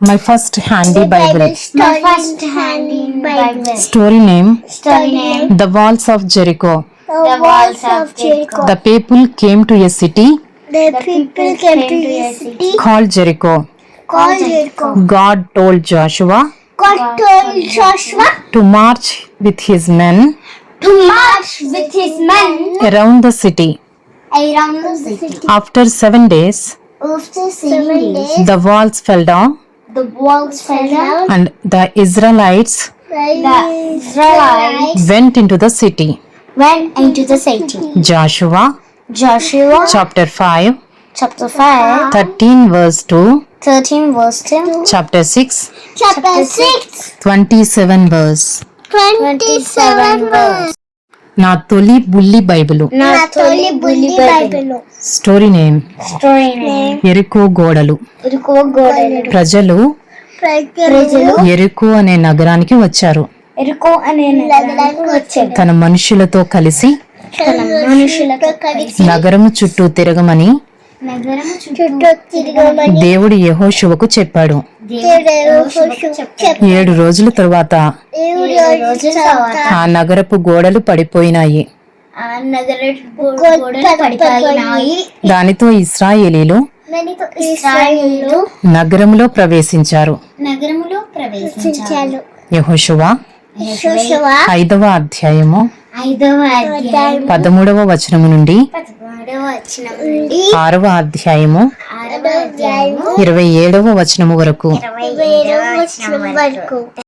My first handy Bible. My first handy Bible. Story name Story name The Walls of Jericho. The Walls of Jericho. The people came to a city The people came to a city called Jericho. called Jericho. God told Joshua God told Joshua to march with his men to march with his men around the city. around the city. After seven days, After seven days, the walls fell down the walls fell down. and the Israelites The Israelites went into the city. went into the city. Joshua Joshua chapter 5, chapter 5, 13 verse 2, 13 verse 2, chapter 6, chapter 6, 27 verse. 27 verse. నా తొలి బుల్లి Bible. నా తొలి బుల్లి Bible. Story name. Story name. ఎరుకో గోడలు. ప్రజలు ప్రజలు ఎరుకో అనే నగరానికి వచ్చారు. ఎరుకో అనే నగరానికి వచ్చారు. తన మనుషులతో కలిసి తన మనుషులతో కలిసి నగరము చుట్టూ తిరగమని నగరం చుట్టూ తిరగమని దేవుడు యెహోషువకు చెప్పాడు. ఏడు రోజుల తరువాత ఆ నగరపు గోడలు పడిపోయినాయి. దానితో ఇస్రాయేలీలు ఇస్రాయేలు నగరములో ప్రవేశించారు. ఐదవ అధ్యాయము పదమూడవ వచనము నుండి ఆరవ అధ్యాయము ఇరవై ఏడవ వచనము వరకు.